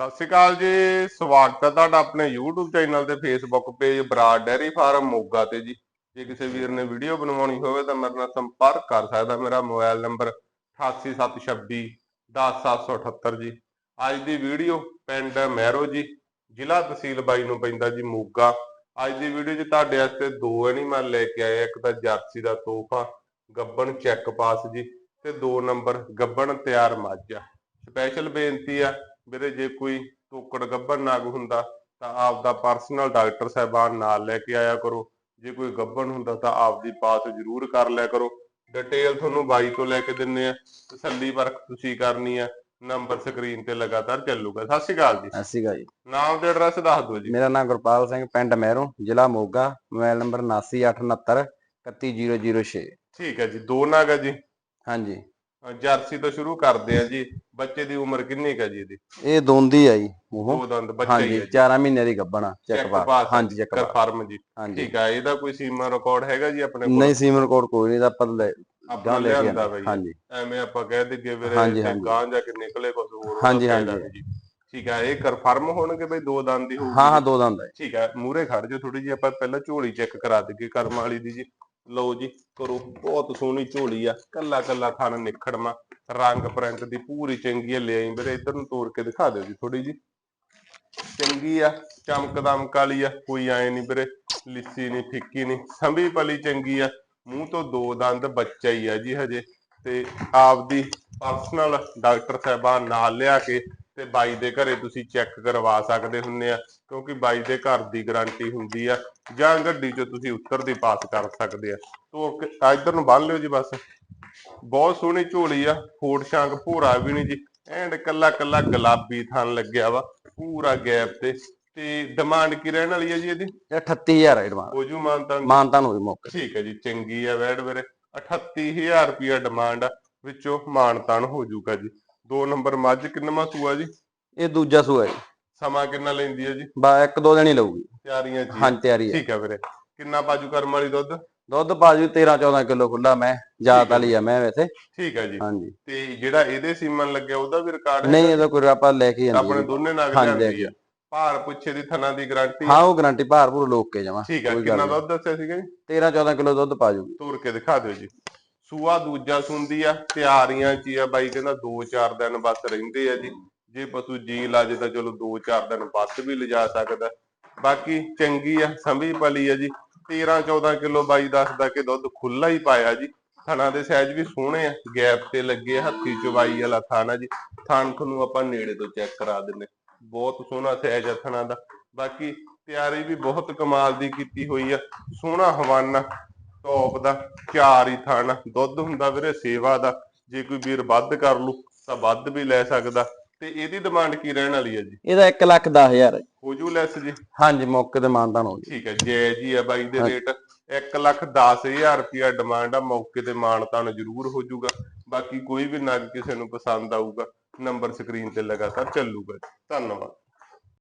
ਸਤਿ ਸ਼੍ਰੀ ਅਕਾਲ ਜੀ, ਸਵਾਗਤ ਹੈ ਤੁਹਾਡਾ ਆਪਣੇ YouTube ਚੈਨਲ ਤੇ Facebook page Brar dairy farm Moga ਤੇ ਜੀ। ਜੇ ਕਿਸੇ ਵੀਰ ਨੇ ਵੀਡੀਓ ਬਣਵਾਉਣੀ ਹੋਵੇ ਤਾਂ ਮੇਰੇ ਨਾਲ ਸੰਪਰਕ ਕਰ ਸਕਦਾ ਮੇਰਾ ਮੋਬਾਈਲ ਨੰਬਰ 8876 10778 ਜੀ। ਅੱਜ ਦੀ ਵੀਡੀਓ ਪਿੰਡ ਮਹਿਰੋ ਜੀ, ਜ਼ਿਲ੍ਹਾ ਤਹਿਸੀਲ ਬਾਈ ਨੂੰ ਪੈਂਦਾ ਜੀ ਮੋਗਾ। ਅੱਜ ਦੀ ਵੀਡੀਓ 'ਚ ਤੁਹਾਡੇ ਵਾਸਤੇ ਦੋ ਐਨੀਮਲ ਲੈ ਕੇ ਆਏ ਇੱਕ ਤਾਂ ਜਰਸੀ ਦਾ ਤੋਹਫਾ, ਗੱਬਣ ਚੈੱਕ ਪਾਸ ਜੀ, ਤੇ ਦੋ ਨੰਬਰ ਗੱਬਣ ਤਿਆਰ ਮੱਝ। ਆ ਸਪੈਸ਼ਲ ਬੇਨਤੀ ਆ ਵੀਰੇ ਜੇ ਕੋਈ ਤੋਕੜ ਗੱਭਣ ਨਾਗ ਹੁੰਦਾ ਤਾਂ ਆਪਦਾ ਪਰਸਨਲ ਡਾਕਟਰ ਸਾਹਿਬਾਨ ਨਾਲ ਲੈ ਕੇ ਆਇਆ ਕਰੋ। ਜੇ ਕੋਈ ਗੱਭਣ ਹੁੰਦਾ ਤਾਂ ਆਪਦੀ ਪਾਸ ਜ਼ਰੂਰ ਕਰ ਲਿਆ ਕਰੋ। ਡਿਟੇਲ ਤੁਹਾਨੂੰ ਬਾਈ ਤੋਂ ਲੈ ਕੇ ਦਿੰਨੇ ਆ। ਤਸੱਲੀ ਪਰਖ ਤੁਸੀਂ ਕਰਨੀ ਆ। ਨੰਬਰ ਸਕਰੀਨ ਤੇ ਲਗਾਤਾਰ ਚੱਲੂਗਾ। ਸਤਿ ਸ਼੍ਰੀ ਅਕਾਲ ਜੀ। ਸਤਿ ਸ਼੍ਰੀ ਅਕਾਲ ਜੀ। ਨਾਮ ਤੇ ਐਡਰੈਸ ਦੱਸ ਦਿਓ ਜੀ। ਮੇਰਾ ਨਾਮ ਗੁਰਪਾਲ ਸਿੰਘ ਪਿੰਡ ਮਹਿਰੋਂ ਜ਼ਿਲ੍ਹਾ ਮੋਗਾ। ਮੋਬਾਈਲ ਨੰਬਰ 7989 31006 ਠੀਕ ਹੈ ਜੀ। ਦੋ ਨਾਗ ਆ ਜੀ। ਹਾਂਜੀ। ਜਰਸੀ ਤੋਂ ਸ਼ੁਰੂ ਕਰਦੇ ਆ ਜੀ। ਬੱਚੇ ਦੀ ਉਮਰ ਕਿੰਨੀ ਕੁ ਹੈ ਜੀ ਇਹਦੀ? ਇਹ ਦੋਂਦੀ ਆ ਜੀ ਉਹ ਦੋ ਦੰਦ ਬੱਚਾ ਹੀ ਹਾਂਜੀ ਹੈ ਜੀ। 4 ਮਹੀਨੇ ਦੀ ਗੱਬਣਾ ਚੈੱਕ ਪਾਸ ਹਾਂਜੀ ਚੈੱਕ ਪਾਸ ਕਨਫਰਮ ਜੀ। ਹਾਂਜੀ। ਠੀਕ ਹੈ ਇਹਦਾ ਕੋਈ ਸੀਮਾ ਰਿਕਾਰਡ ਹੈਗਾ ਜੀ ਆਪਣੇ ਕੋਲ? ਨਹੀਂ ਸੀਮਨ ਕੋਡ ਕੋਈ ਨਹੀਂ ਤਾਂ ਆਪਾਂ ਲੈ ਆਪਣਾ ਗਾਂ ਲੈ ਕੇ ਲਿਆਂਦਾ ਆਉਂਦੇ। ਬਈ ਹਾਂਜੀ। ਐਵੇਂ ਆਪਾਂ ਕਹਿ ਦਈਏ ਵੀਰੇ ਤੇ ਹਾਂਜੀ। ਗਾਂ ਜਾ ਕੇ ਨਿਕਲੇ ਕੁਝ ਹੋਰ ਹਾਂਜੀ, ਹਾਂਜੀ। ਠੀਕ ਹੈ ਇਹ ਕਨਫਰਮ ਹੋਣਗੇ ਬਈ ਦੋ ਦੰਦ ਦੀ ਹੋਊਗੀ ਹਾਂ ਹਾਂ? ਦੋ ਦੰਦ ਹੈ ਠੀਕ ਹੈ ਮੂਰੇ ਖੜ ਜਾਓ ਥੋੜੀ ਜੀ ਆਪਾਂ ਪਹਿਲਾਂ ਝੋਲੀ ਚੈੱਕ ਕਰਾ ਦਈਏ ਕਰਮ ਵਾਲੀ ਦੀ ਜੀ। ਲਓ ਜੀ, ਕਰੋ। ਬਹੁਤ ਸੋਹਣੀ ਝੋਲੀ ਆ। ਕੱਲਾ ਕੱਲਾ ਥਣ ਨਿਖੜਮਾ ਰੰਗ ਪ੍ਰਿੰਟ ਦੀ ਪੂਰੀ ਚੰਗੀ ਆ। ਲਿਆਈ ਵੀਰੇ, ਇੱਧਰ ਨੂੰ ਤੋੜ ਕੇ ਦਿਖਾ ਦਿਓ ਜੀ ਥੋੜੀ ਜੀ ਚੰਗੀ ਆ ਚਮਕ ਦਮਕ ਵਾਲੀ ਆ। ਕੋਈ ਐ ਨਹੀਂ ਵੀਰੇ, ਲਿੱਸੀ ਨਹੀਂ ਫਿੱਕੀ ਨਹੀਂ ਸੰਭੀ ਪਲੀ ਚੰਗੀ ਆ। ਮੂੰਹ ਤੋਂ ਦੋ ਦੰਦ ਬੱਚਾ ਹੀ ਆ ਜੀ ਹਜੇ। ਤੇ ਆਪਦੀ ਪਰਸਨਲ ਡਾਕਟਰ ਸਾਹਿਬਾਨ ਨਾਲ ਲਿਆ ਕੇ ਤੇ ਬਾਈ ਦੇ ਘਰੇ ਤੁਸੀਂ ਚੈੱਕ ਕਰਵਾ ਸਕਦੇ ਹੁੰਨੇ ਆ ਕਿਉਂਕਿ ਬਾਈ ਦੇ ਘਰ ਦੀ ਗਾਰੰਟੀ ਹੁੰਦੀ ਆ ਜਾਂ ਗੱਡੀ 'ਚ ਤੁਸੀਂ ਉੱਤਰ ਦੀ ਪਾਸ ਕਰ ਸਕਦੇ ਆ। ਤੋ ਇਧਰ ਨੂੰ ਬੰਨ ਲਿਓ ਜੀ ਬਸ। ਬਹੁਤ ਸੋਹਣੀ ਝੋਲੀ ਆ ਫੋਟ ਸ਼ਾਂਕ ਭੂਰਾ ਵੀ ਨਹੀਂ ਜੀ। ਐਂਡ ਕੱਲਾ ਕੱਲਾ ਗੁਲਾਬੀ ਥਣ ਲੱਗਿਆ ਵਾ ਪੂਰਾ ਗੈਪ ਤੇ। ਤੇ ਡਿਮਾਂਡ ਕੀ ਰਹਿਣ ਵਾਲੀ ਹੈ ਜੀ ਇਹਦੀ? ਇਹ 38000 ਹੈ ਡਿਮਾਂਡ ਹੋਜੂ ਮਾਨਤਾ ਮਾਨਤਾ ਨੂੰ। ਮੌਕੇ ਠੀਕ ਹੈ ਜੀ ਚੰਗੀ ਆ ਵੈੜ ਵੀਰੇ। 38000 ਰੁਪਿਆ ਡਿਮਾਂਡ ਆ ਵਿੱਚੋਂ ਮਾਨਤਾਨ ਹੋ ਜਾਊਗਾ ਜੀ। ਦੋ ਨੰਬਰ ਮੱਝ ਕਿੰਨਵਾਂ ਸੂਆ ਜੀ? ਇਹ ਦੂਜਾ ਸੂਆ ਹੈ ਜੀ। ਸਮਾਂ ਕਿੰਨਾ ਲੈਂਦੀ ਹੈ ਜੀ? ਬਾ ਇੱਕ ਦੋ ਦਿਨ ਹੀ ਲਊਗੀ। ਤਿਆਰੀਆਂ ਜੀ। ਹਾਂਜੀ ਤਿਆਰੀ ਹੈ। ਠੀਕ ਹੈ ਵੀਰੇ। ਕਿੰਨਾ ਬਾਜੂ ਕਰਮ ਵਾਲੀ ਦੁੱਧ? ਦੁੱਧ ਪਾਜੂ 13 14 ਕਿਲੋ ਖੁੱਲਾ ਮੈਂ ਜਾਤ ਵਾਲੀ ਆ ਮੈਂ ਵੈਸੇ। ਠੀਕ ਹੈ ਜੀ। ਹਾਂਜੀ। ਤੇ ਜਿਹੜਾ ਇਹਦੇ ਸੀਮਨ ਲੱਗਿਆ ਉਹਦਾ ਵੀ ਰਿਕਾਰਡ ਨਹੀਂ ਇਹਦਾ ਕੋਈ ਆਪਾਂ ਲੈ ਕੇ ਜਾਂਦੇ ਆਪਣੇ। ਦੋਨੇ ਹਾਂਜੀ, ਲਿਆਂਦੀ ਆ। ਭਾਰ ਪੁੱਛੇ ਦੀ ਥਣਾ ਦੀ ਗਾਰੰਟੀ ਹਾਂ ਉਹ ਗਾਰੰਟੀ ਭਾਰਪੂਰ ਲੋਕ ਕੇ ਜਾਵਾਂ ਠੀਕ ਹੈ ਕਿੰਨਾ। ਦੁੱਧ ਦੱਸਿਆ ਸੀਗਾ ਜੀ? 13 14 ਕਿਲੋ ਦੁੱਧ ਪਾਜੂਗੀ ਤੋੜ ਕੇ ਦਿਖਾ ਦਿਓ ਜੀ। ਸੂਆ ਦੂਜਾ ਸੁੰਦੀ ਆ ਤਿਆਰੀਆਂ ਚ ਹੀ ਆ ਬਾਈ ਕਹਿੰਦਾ 2-4 ਦਿਨ ਬਸ ਰਹਿੰਦੇ ਆ ਜੀ। ਜੇ ਪਸ਼ੂ ਜੀ ਲੱਜ ਤਾਂ ਚਲੋ 2-4 ਦਿਨ ਬਸ ਵੀ ਲਿਜਾ ਸਕਦਾ। ਬਾਕੀ ਚੰਗੀ ਆ ਸੰਭੀ ਪਲੀ ਆ ਜੀ। 13-14 ਕਿਲੋ ਬਾਈ ਦੱਸਦਾ ਕਿ ਦੁੱਧ ਖੁੱਲਾ ਹੀ ਪਾਇਆ ਜੀ। ਥਣਾ ਦੇ ਸਾਈਜ਼ ਵੀ ਸੋਹਣੇ ਆ ਗੈਪ ਤੇ ਲੱਗੇ ਆ, ਹੱਥੀ ਚਵਾਈ ਵਾਲਾ ਥਾਣਾ ਜੀ। ਥਾਣ ਨੂੰ ਆਪਾਂ ਨੇੜੇ ਤੋਂ ਚੈੱਕ ਕਰਾ ਦਿੰਨੇ ਬਹੁਤ ਸੋਹਣਾ ਸਾਈਜ਼ ਆ ਥਣਾ ਦਾ। ਬਾਕੀ ਤਿਆਰੀ ਵੀ ਬਹੁਤ ਕਮਾਲ ਦੀ ਕੀਤੀ ਹੋਈ ਆ। ਸੋਹਣਾ ਹਵਾਨਾ ਟੌਪ ਦਾ ਚਾਰ ਹੀ ਥਣ ਦੁੱਧ ਹੁੰਦਾ ਵੀਰੇ ਸੇਵਾ ਦਾ ਜੇ ਕੋਈ ਵੀਰ ਵੱਧ ਕਰ ਲੂ ਤਾਂ ਵੱਧ ਵੀ ਲੈ ਸਕਦਾ। ਤੇ ਇਹਦੀ ਡਿਮਾਂਡ ਕੀ ਰਹਿਣ ਵਾਲੀ ਹੈ ਜੀ? ਇਹਦਾ 1 ਲੱਖ 10000 ਹੈ ਜੂ। ਲੈਸ ਜੀ ਹਾਂਜੀ ਮੌਕੇ ਤੇ ਮਾਨਤਾ ਹੋ ਜੀ। ਠੀਕ ਹੈ ਜੈ ਜੀ ਆ ਬਾਈ ਦੇ। ਰੇਟ 1 ਲੱਖ 10000 ਰੁਪਿਆ ਡਿਮਾਂਡ ਆ ਮੌਕੇ ਤੇ ਮਾਨਤਾਨ ਜ਼ਰੂਰ ਹੋ ਜੂਗਾ। ਬਾਕੀ ਕੋਈ ਵੀ ਨਗ ਕਿਸੇ ਨੂੰ ਪਸੰਦ ਆਊਗਾ ਨੰਬਰ ਸਕਰੀਨ ਤੇ ਲਗਾਤਾਰ ਚੱਲੂਗਾ ਧੰਨਵਾਦ।